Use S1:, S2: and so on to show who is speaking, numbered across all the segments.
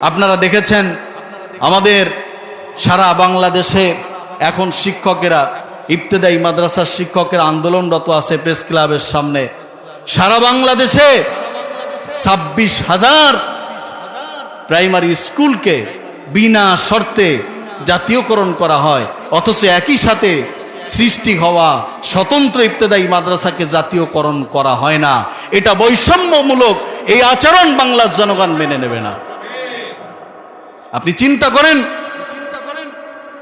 S1: আপনারা দেখেছেন আমাদের সারা বাংলাদেশে এখন শিক্ষকেরা, ইবতেদায়ী মাদ্রাসার শিক্ষকের আন্দোলনরত আছে প্রেস ক্লাবের সামনে। সারা বাংলাদেশে ছাব্বিশ হাজার প্রাইমারি স্কুলকে বিনা শর্তে জাতীয়করণ করা হয়। অথচ একই সাথে সৃষ্টি হওয়া স্বতন্ত্র ইবতেদায়ী মাদ্রাসাকে জাতীয়করণ করা হয় না। এটা বৈষম্যমূলক এই আচরণ বাংলার জনগণ মেনে নেবে না। আপনি চিন্তা করেন।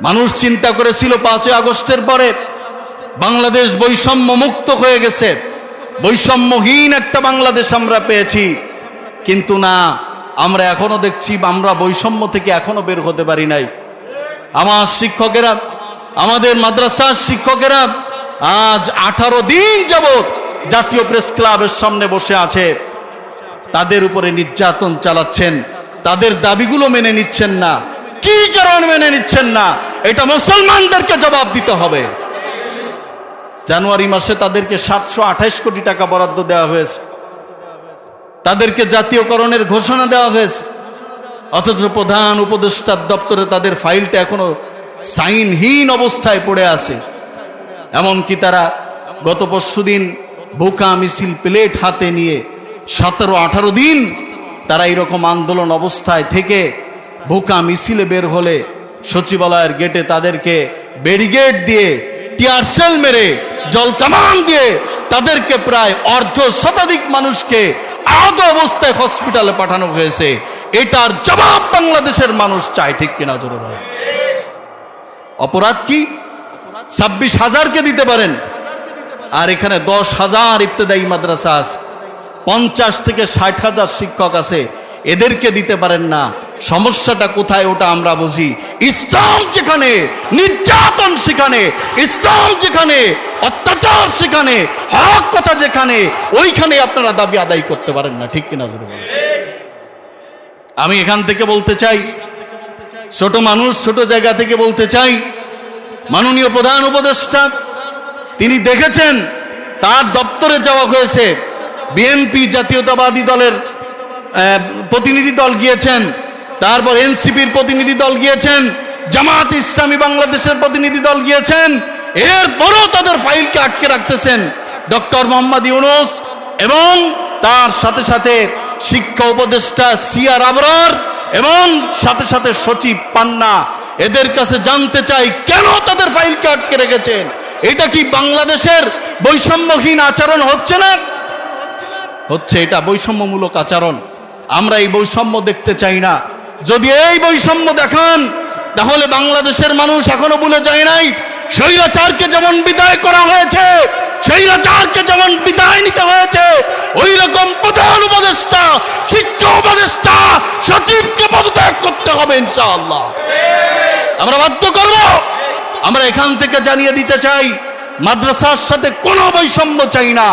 S1: মানুষ চিন্তা করেছিল পাঁচই আগস্টের পরে। বাংলাদেশ বৈষম্য মুক্ত হয়ে গেছে। বৈষম্যহীন একটা বাংলাদেশ আমরা পেয়েছি। কিন্তু না, আমরা এখনও দেখছি আমরা বৈষম্য থেকে এখনও বের হতে পারি নাই। আমার শিক্ষকেরা, আমাদের মাদ্রাসার শিক্ষকেরা আজ আঠারো দিন যাবৎ জাতীয় প্রেস ক্লাবের সামনে বসে আছে। তাদের উপরে নির্যাতন চালাচ্ছেন। তাদের দাবিগুলো মেনে নিচ্ছেন না। কি কারণ মেনে নিচ্ছেন না? এটা মুসলমানদেরকে জবাব দিতে হবে। জানুয়ারি মাসে তাদেরকে সাতশো কোটি টাকা বরাদ্দ দেওয়া হয়েছে। তাদেরকে জাতীয়করণের ঘোষণা দেওয়া হয়েছে। অথচ প্রধান উপদেষ্টার দপ্তরে তাদের ফাইলটা এখনও সাইনহীন অবস্থায় পড়ে আছে। এমনকি তারা গত পরশুদিন বোকা মিছিল প্লেট হাতে নিয়ে সতেরো আঠারো দিন তারা এরকম আন্দোলন অবস্থায় থেকে বোকা মিছিলে বের হলে সচিবালয়ের গেটে তাদেরকে ব্যারিগেড দিয়ে টিয়ারসেল মেরে, জল কামান দিয়ে তাদেরকে প্রায় অর্ধ শতাধিক মানুষকে আহত অবস্থায় হসপিটালে পাঠানো হয়েছে। এটার জবাব বাংলাদেশের মানুষ চায়, ঠিক কিনা জোরে। অপরাধ কি? ছাব্বিশ হাজারকে দিতে পারেন। আর এখানে দশ হাজার ইবতেদায়ী মাদ্রাসা আছে। পঞ্চাশ থেকে ষাট হাজার শিক্ষক আছে, এদেরকে দিতে পারেন না। সমস্যাটা কোথায় ওটা আমরা বুঝি। ইসলাম যেখানে, নির্যাতন সেখানে, ইসলাম যেখানে, অত্যাচার সেখানে, হক কথা যেখানে ওইখানে আপনারা দাবি আদায় করতে পারেন না, ঠিক কিনা। আমি এখান থেকে বলতে চাই, ছোট মানুষ ছোট জায়গা থেকে বলতে চাই, মাননীয় প্রধান উপদেষ্টা, তিনি দেখেছেন, তার দপ্তরে যাওয়া হয়েছে। বিএনপি জাতীয়তাবাদী দলের প্রতিনিধি দল গিয়েছেন। তারপর এনসিপির প্রতিনিধি দল গিয়েছেন। জামাত ইসলামী বাংলাদেশের প্রতিনিধি দল গিয়েছেন। এরপরও তাদের ফাইলকে আটকে রাখতেছেন ডক্টর মোহাম্মদ ইউনুস এবং তার সাথে সাথে শিক্ষা উপদেষ্টা সিয়ার আবরার এবং সাথে সাথে সচিব পান্না। এদের কাছে জানতে চাই, কেন তাদের ফাইলকে আটকে রেখেছেন? এটা কি বাংলাদেশের বৈষম্যহীন আচরণ হচ্ছে না? হচ্ছে এটা বৈষম্যমূলক আচরণ। আমরা এই বৈষম্য দেখতে চাই না। যদি এই বৈষম্য দেখান, তাহলে বাংলাদেশের মানুষ এখনও ভুলে যায় নাই, স্বৈরাচারকে যেমন বিদায় করা হয়েছে, স্বৈরাচারকে যেমন বিদায় নিতে হয়েছে ওই রকম প্রধান উপদেষ্টা, শিক্ষা উপদেষ্টা, সচিবকে পদত্যাগ করতে হবে ইনশাআল্লাহ। আমরা বাধ্য করব। আমরা এখান থেকে জানিয়ে দিতে চাই, মাদ্রাসার সাথে কোনো বৈষম্য চাই না।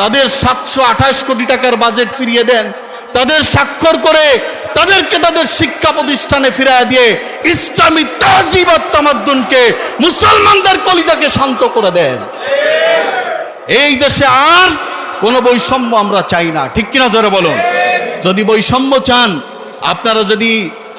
S1: তাদের সাতশো আঠাশ কোটি টাকার বাজেট ফিরিয়ে দেন, তাদের স্বাক্ষর করে তাদেরকে তাদের শিক্ষা প্রতিষ্ঠানে ফিরিয়ে দিয়ে ইসলামী তাজিব মুসলমানদের কলিজাকে শান্ত করে দেন। এই দেশে আর কোনো বৈষম্য আমরা চাই না। ঠিক কিনা জোরে বলুন? যদি বৈষম্য চান, আপনারা যদি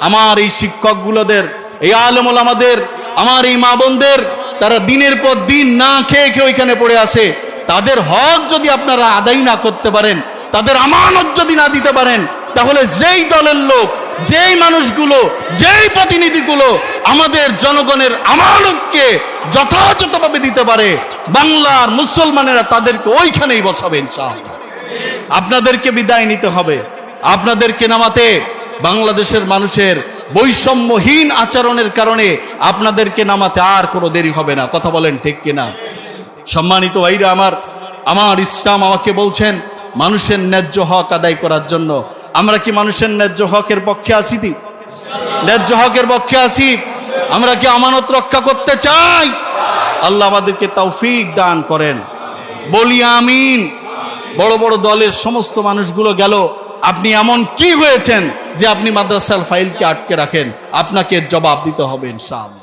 S1: আমার এই শিক্ষকগুলোদের, এই আলমল আমাদের আমার এই মা বোনদের, তারা দিনের পর দিন না খেয়ে খেয়ে ওইখানে পড়ে আসে তাদের হক যদি আপনারা আদায় না করতে পারেন, তাদের আমানত যদি না দিতে পারেন, তাহলে যেই দলের লোক, যেই মানুষগুলো, যেই প্রতিনিধিগুলো আমাদের জনগণের আমানতকে যথাযথভাবে দিতে পারে, বাংলার মুসলমানেরা তাদেরকে ওইখানেই বসাবেন ইনশাআল্লাহ। আপনাদেরকে বিদায় নিতে হবে। আপনাদেরকে নামাতে বাংলাদেশের মানুষের বৈষম্যহীন আচরণের কারণে আপনাদেরকে নামাতে আর কোনো দেরি হবে না। কথা বলেন ঠিক কিনা? সম্মানিত ভাইরা আমার আমার ইসলাম আমাকে বলছেন, মানুষের ন্যায্য হক আদায় করার জন্য। আমরা কি মানুষের ন্যায্য হকের পক্ষে আসি দি ন্যায্য হকের পক্ষে আসি আমরা কি আমানত রক্ষা করতে চাই? আল্লাহ আমাদেরকে তৌফিক দান করেন। বলি আমিন। বড় বড় দলের সমস্ত মানুষগুলো গেল। আপনি এমন কি হয়েছেন যে আপনি মাদ্রাসার ফাইলকে আটকে রাখেন? আপনাকে জবাব দিতে হবে ইনশাআল্লাহ।